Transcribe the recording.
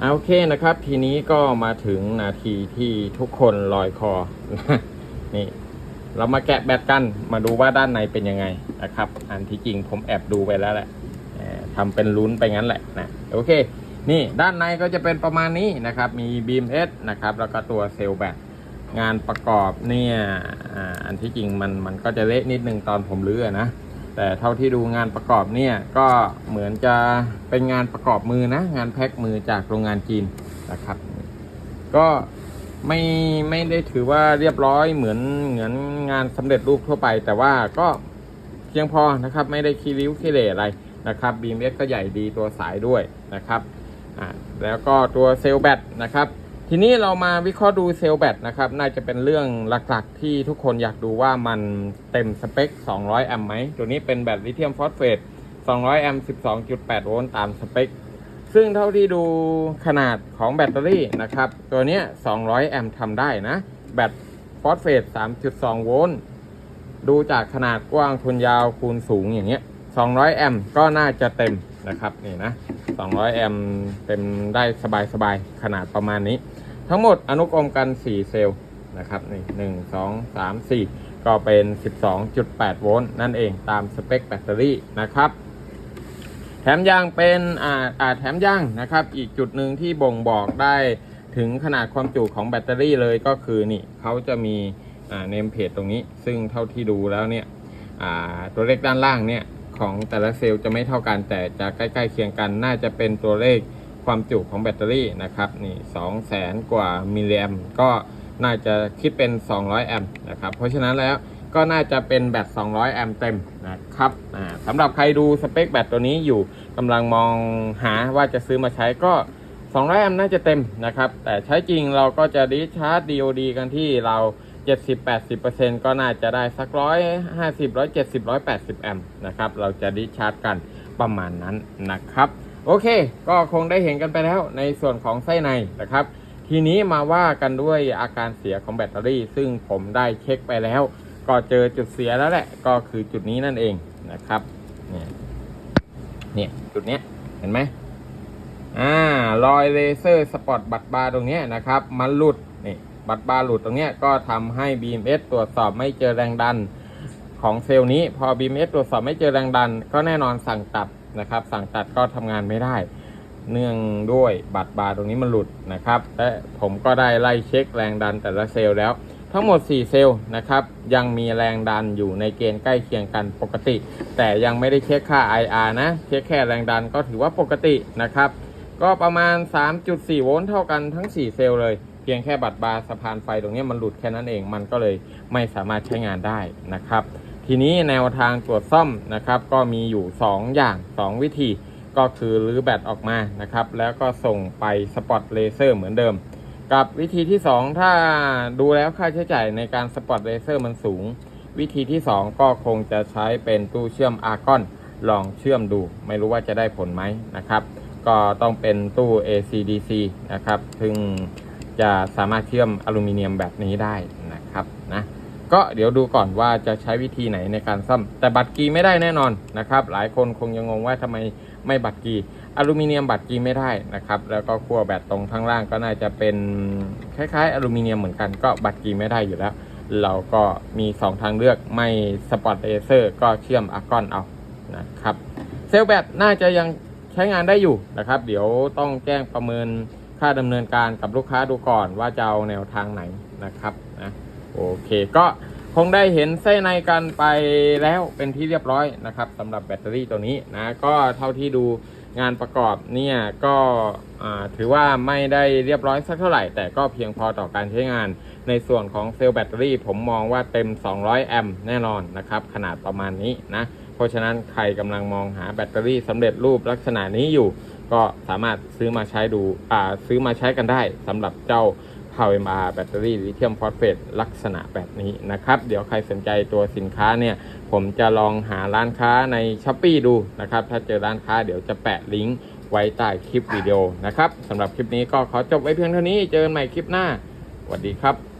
เอาโอเคนะครับ ทีนี้ก็มาถึงนาทีที่ทุกคนลอยคอนี่ เรามาแกะแบตกันมาดูว่าด้านในเป็นยังไงนะครับ อันที่จริงผมแอบดูไปแล้วแหละทำเป็นลุ้นไปงั้นแหละนะโอเค นี่ด้านในก็จะเป็นประมาณนี้นะครับ มีบีมเอสนะครับ แล้วก็ตัวเซลล์แบตงานประกอบเนี่ยออันที่จริงมันมันก็จะเละนิดนึงตอนผมรื้อนะ แต่เท่าที่ดูงานประกอบเนี่ยก็เหมือนจะเป็นงานประกอบมือนะ งานแพ็คมือจากโรงงานจีนนะครับ ก็ไม่ไม่ได้ถือว่าเรียบร้อยเหมือนเหมือนงานสำเร็จรูปทั่วไป แต่ว่าก็เพียงพอนะครับ ไม่ได้คีริ้วคีเหร่อะไรนะครับบีมเอสก็ใหญ่ดีตัวสายด้วยนะครับอ่าแล้วก็ตัวเซลล์แบตนะครับ ทีนี้เรามาวิเคราะห์ดูเซลล์แบตนะครับ น่าจะเป็นเรื่องหลักๆ ที่ทุกคนอยากดูว่ามันเต็มสเปค 200 แอมป์ไหม ตัวนี้เป็นแบตลิเธียมฟอสเฟต 200 แอมป์ 12.8 โวลต์ตามสเปค ซึ่งเท่าที่ดูขนาดของแบตเตอรี่นะครับ ตัวเนี้ย200 แอมป์ทำได้นะ แบตฟอสเฟต 3.2 โวลต์ ดูจากขนาดกว้างคูณยาวคูณสูงอย่างเงี้ย 200 แอมป์ก็น่าจะเต็ม นะครับนี่นะ 200 แอมป์เต็มได้สบายๆ ขนาดประมาณนี้ ทั้งหมดอนุกรมกัน 4 เซลล์นะครับนี่หนึ่งสองสามสี่ก็เป็น 12.8 โวลต์นั่นเองตามสเปคแบตเตอรี่นะครับ แถมยางเป็นอ่าอ่าแถมยางนะครับ อีกจุดหนึ่งที่บ่งบอกได้ถึงขนาดความจุของแบตเตอรี่เลยก็คือนี่เขาจะมีอ่าเนมเพจตรงนี้ ซึ่งเท่าที่ดูแล้วเนี่ยอ่าตัวเลขด้านล่างเนี่ย ของแต่ละเซลล์จะไม่เท่ากันแต่จะใกล้ๆเคียงกัน น่าจะเป็นตัวเลขความจุของแบตเตอรี่นะครับนี่สองแสนกว่ามิลลิแอมก็น่าจะคิดเป็น 200 แอมป์นะครับ เพราะฉะนั้นแล้วก็น่าจะเป็นแบต 200 แอมป์เต็มนะครับสำหรับใครดูสเปคแบตตัวนี้อยู่กำลังมองหาว่าจะซื้อมาใช้ก็ 200 แอมป์น่าจะเต็มนะครับ แต่ใช้จริงเราก็จะดิชาร์จ DOD กันที่เรา 70-80%ก็น่าจะได้สัก150 170 180แอมป์นะครับ เราจะดิชาร์จกันประมาณนั้นนะครับ โอเค ก็คงได้เห็นกันไปแล้วในส่วนของไส้ในนะครับ ทีนี้มาว่ากันด้วยอาการเสียของแบตเตอรี่ ซึ่งผมได้เช็คไปแล้ว ก็เจอจุดเสียแล้วแหละ ก็คือจุดนี้นั่นเองนะครับ เนี่ยเนี่ยจุดเนี้ยเห็นไหมอ่ารอยเลเซอร์สปอตบัตบาร์ตรงเนี้ยนะครับ มันหลุดนี่ บัตบาร์หลุดตรงนี้ก็ทำให้ BMS ตรวจสอบไม่เจอแรงดันของเซลล์นี้ พอ BMS ตรวจสอบไม่เจอแรงดัน ก็แน่นอนสั่งตัดนะครับ สั่งตัดก็ทำงานไม่ได้ เนื่องด้วยบัตรบาร์ตรงนี้มันหลุดนะครับ และผมก็ได้ไล่เช็คแรงดันแต่ละเซลล์แล้ว ทั้งหมด 4 เซลล์นะครับ ยังมีแรงดันอยู่ในเกณฑ์ใกล้เคียงกันปกติ แต่ยังไม่ได้เช็คค่า IR นะ เช็คแค่แรงดันก็ถือว่าปกตินะครับก็ประมาณ 3.4 โวลต์เท่ากันทั้ง 4 เซลล์เลย พียงแค่บัตรบาร์สะพานไฟตรงนี้มันหลุดแค่นั้นเอง มันก็เลยไม่สามารถใช้งานได้นะครับ ทีนี้แนวทางตรวจซ่อมนะครับ ก็มีอยู่ 2 อย่าง 2 วิธีก็คือรื้อแบตออกมานะครับ แล้วก็ส่งไปสปอตเลเซอร์เหมือนเดิม กับวิธีที่ 2 ถ้าดูแล้วค่าใช้จ่ายในการสปอตเลเซอร์มันสูง วิธีที่ 2 ก็คงจะใช้เป็นตู้เชื่อมอาร์กอนลองเชื่อมดู ไม่รู้ว่าจะได้ผลไหมนะครับ ก็ต้องเป็นตู้ ACDC นะครับซึ่ง จะสามารถเชื่อมอลูมิเนียมแบบนี้ได้นะครับนะก็เดี๋ยวดูก่อนว่าจะใช้วิธีไหนในการซ่อม แต่บัตรกีไม่ได้แน่นอนนะครับ หลายคนคงยังงงว่าทำไมไม่บัตรกีอลูมิเนียมบัตรกีไม่ได้นะครับ แล้วก็ขั้วแบตตรงข้างล่างก็น่าจะเป็นคล้ายๆอลูมิเนียมเหมือนกันก็บัตรกีไม่ได้อยู่แล้ว เราก็มี 2 ทางเลือกไม่สปอตเลเซอร์ก็เชื่อมอาร์กอนเอานะครับเซลล์แบตน่าจะยังใช้งานได้อยู่นะครับ เดี๋ยวต้องแจ้งประเมิน ค่าดำเนินการกับลูกค้าดูก่อนว่าจะเอาแนวทางไหนนะครับนะโอเคก็คงได้เห็นไส้ในกันไปแล้วเป็นที่เรียบร้อยนะครับสำหรับแบตเตอรี่ตัวนี้นะก็เท่าที่ดูงานประกอบเนี่ยก็ถือว่าไม่ได้เรียบร้อยสักเท่าไหร่ แต่ก็เพียงพอต่อการใช้งาน ในส่วนของเซลล์แบตเตอรี่ผมมองว่าเต็ม 200 แอมป์แน่นอนนะครับ ขนาดประมาณนี้นะ เพราะฉะนั้นใครกำลังมองหาแบตเตอรี่สำเร็จรูปลักษณะนี้อยู่ ก็สามารถซื้อมาใช้ดูอ่าซื้อมาใช้กันได้สำหรับเจ้า PowerMR แบตเตอรี่ลิเธียมฟอสเฟตลักษณะแบบนี้นะครับ เดี๋ยวใครสนใจตัวสินค้าเนี่ย ผมจะลองหาร้านค้าใน s h อ p e e ดูนะครับ ถ้าเจอร้านค้าเดี๋ยวจะแปะลิงก์ไว้ใต้คลิปวิดีโอนะครับสำหรับคลิปนี้ก็ขอจบไว้เพียงเท่านี้เจอกันใหม่คลิปหน้าสวัสดีครับ